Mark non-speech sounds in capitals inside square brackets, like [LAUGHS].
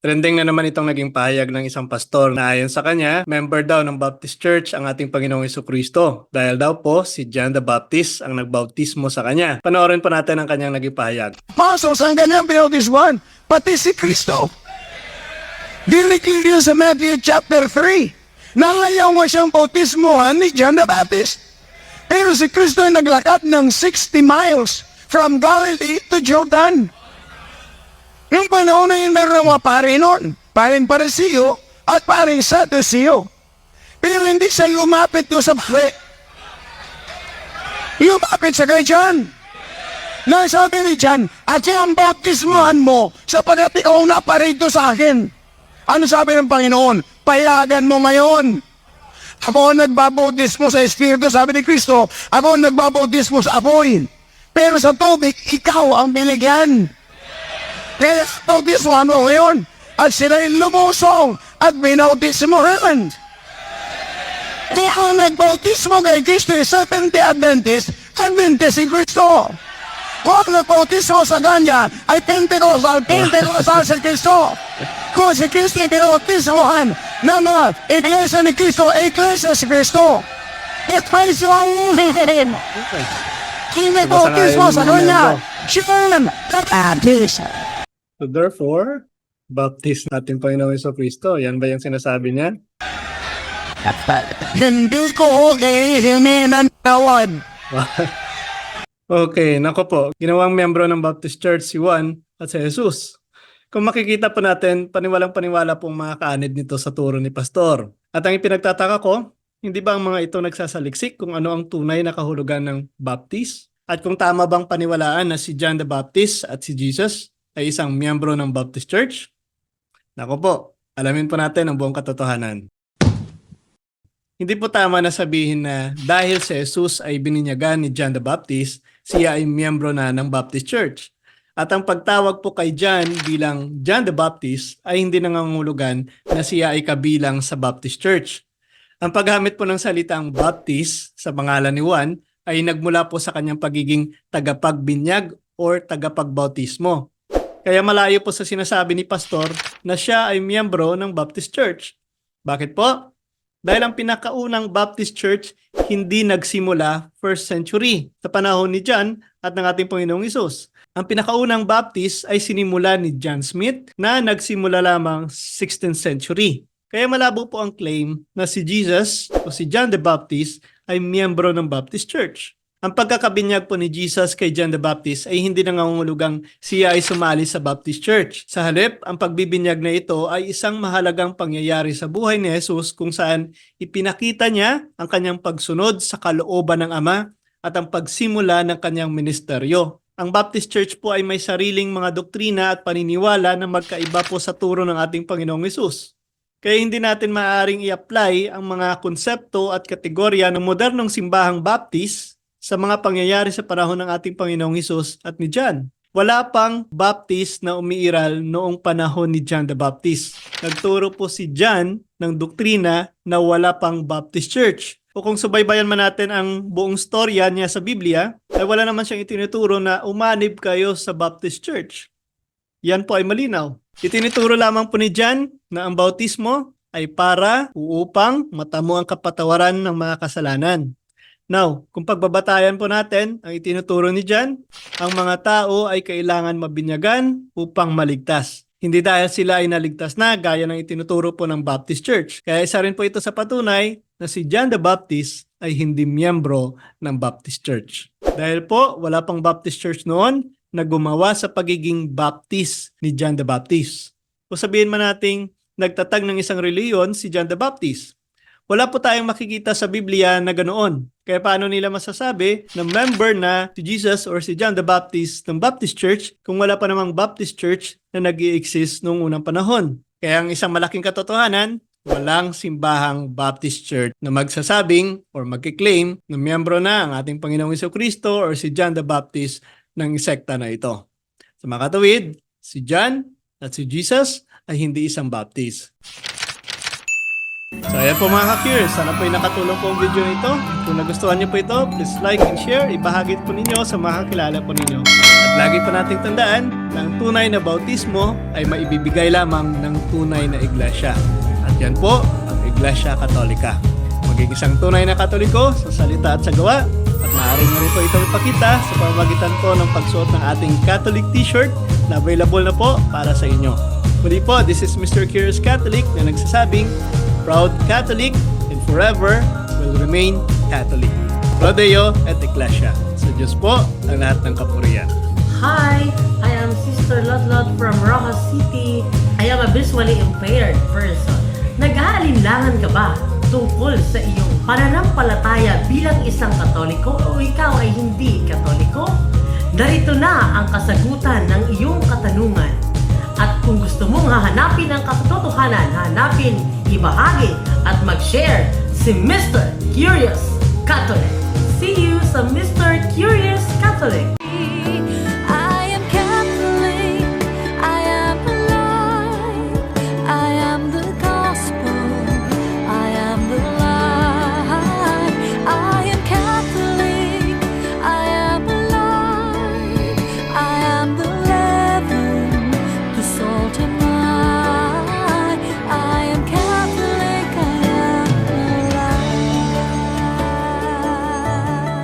Trending na naman itong naging pahayag ng isang pastor na ayon sa kanya, member daw ng Baptist Church ang ating Panginoong Iso Kristo. Dahil daw po si John the Baptist ang nagbautismo sa kanya. Panoorin po natin ang kanyang naging pahayag. Apostles ang kanyang pinautiswan, pati si Kristo. Dinikling din sa Matthew chapter 3 na ngayon mo siyang bautismohan ni John the Baptist. Pero si Kristo ay naglakad ng 60 miles from Galilee to Jordan. Yung panahon na yun, meron mga pare noon. Paring Parisiyo at paring Sadduceo. Pero hindi siya lumapit doon sa pare. Lumapit sa kay John. Na sabi ni John, at yung baptismohan mo sapagkat ikaw na parito sa akin. Ano sabi ng Panginoon? Payagan mo ngayon. Ako ang nagbabautismo sa Espiritu, sabi ni Kristo, ako ang nagbabautismo sa apoy. Pero sa tubig, ikaw ang binigyan. Kaya bautismohan mo ngayon. At sila'y lumusong at binautismohan. Kaya ang nagbautismo kay Kristo ay Seventh Day Adventist, Adventist si Kristo. Kung nagbautismo sa kanya ay Pentecostal, Pentecostal si Kristo. Kung si Kristo ay pinautismohan ng mga iglesia ni Kristo, iglesia si Kristo. At may siya ang rin. Kung nagbautismo sa kanya, siya ang Baptist. So therefore, baptist natin Panginoong Iso Kristo. Yan ba yung sinasabi niya? Hindi ko okay, hindi ng tawad. [LAUGHS] Okay, nako po. Ginawang membro ng Baptist Church si Juan at si Jesus. Kung makikita po natin, paniwalang paniwala pong mga kaanid nito sa turo ni Pastor. At ang ipinagtataka ko, hindi ba ang mga ito nagsasaliksik kung ano ang tunay na kahulugan ng Baptist? At kung tama bang paniwalaan na si John the Baptist at si Jesus ay isang miyembro ng Baptist Church? Nako po, alamin po natin ang buong katotohanan. Hindi po tama na sabihin na dahil si Jesus ay bininyagan ni John the Baptist, siya ay miyembro na ng Baptist Church. At ang pagtawag po kay John bilang John the Baptist ay hindi nangangulugan na siya ay kabilang sa Baptist Church. Ang paggamit po ng salitang Baptist sa pangalan ni Juan ay nagmula po sa kanyang pagiging tagapagbinyag or tagapagbautismo. Kaya malayo po sa sinasabi ni Pastor na siya ay miyembro ng Baptist Church. Bakit po? Dahil ang pinakaunang Baptist Church hindi nagsimula first century sa panahon ni John at ng ating Panginoong Isus. Ang pinakaunang Baptist ay sinimula ni John Smith na nagsimula lamang 16th century. Kaya malabo po ang claim na si Jesus o si John the Baptist ay miyembro ng Baptist Church. Ang pagkakabinyag po ni Jesus kay John the Baptist ay hindi nangangulugang siya ay sumali sa Baptist Church. Sa halip, ang pagbibinyag na ito ay isang mahalagang pangyayari sa buhay ni Jesus kung saan ipinakita niya ang kanyang pagsunod sa kalooban ng Ama at ang pagsimula ng kanyang ministeryo. Ang Baptist Church po ay may sariling mga doktrina at paniniwala na magkaiba po sa turo ng ating Panginoong Yesus. Kaya hindi natin maaaring i-apply ang mga konsepto at kategorya ng modernong simbahang Baptist sa mga pangyayari sa panahon ng ating Panginoong Hesus at ni John. Wala pang Baptist na umiiral noong panahon ni John the Baptist. Nagturo po si John ng doktrina na wala pang Baptist Church. O kung subaybayan man natin ang buong storya niya sa Biblia, ay wala naman siyang itinuturo na umanib kayo sa Baptist Church. Yan po ay malinaw. Itinuturo lamang po ni John na ang bautismo ay para upang matamo ang kapatawaran ng mga kasalanan. Now, kung pagbabatayan po natin ang itinuturo ni John, ang mga tao ay kailangan mabinyagan upang maligtas. Hindi dahil sila ay naligtas na gaya ng itinuturo po ng Baptist Church. Kaya isa rin po ito sa patunay na si John the Baptist ay hindi miyembro ng Baptist Church. Dahil po wala pang Baptist Church noon na gumawa sa pagiging Baptist ni John the Baptist. O sabihin man nating nagtatag ng isang reliyon si John the Baptist. Wala po tayong makikita sa Biblia na ganoon. Kaya paano nila masasabi na member na si Jesus or si John the Baptist ng Baptist Church kung wala pa namang Baptist Church na nag exist noong unang panahon? Kaya ang isang malaking katotohanan, walang simbahang Baptist Church na magsasabing or magkiklaim na miyembro na ang ating Panginoong Iso Kristo or si John the Baptist ng sekta na ito. Sa mga katawid, si John at si Jesus ay hindi isang Baptist. So ayan po mga ka-curious, sana po ay nakatulong po ang video nito. Kung nagustuhan niyo po ito, please like and share, ibahagi po ninyo sa mga kakilala po ninyo. At Lagi pa nating tandaan na ang tunay na bautismo ay maibibigay lamang ng tunay na iglesia. At yan po ang Iglesia Katolika. Maging isang tunay na katoliko sa salita at sa gawa at maaari rin po ito ipakita sa pamamagitan po ng pagsuot ng ating Catholic t-shirt na available na po para sa inyo. Muli po, this is Mr. Curious Catholic na nagsasabing, Proud Catholic and forever will remain Catholic. Prodeo et Ecclesia. Sa Diyos po ang lahat ng kapurian. Hi, I am Sister Lotlot from Rojas City. I am a visually impaired person. Nag-aalinlangan ka ba tungkol sa iyong pananampalataya bilang isang katoliko o ikaw ay hindi katoliko? Narito na ang kasagutan ng iyong katanungan. At kung gusto mong hahanapin ang katotohanan, hanapin, ibahagi at mag-share si Mr. Curious Catholic. See you sa Mr. Curious Catholic.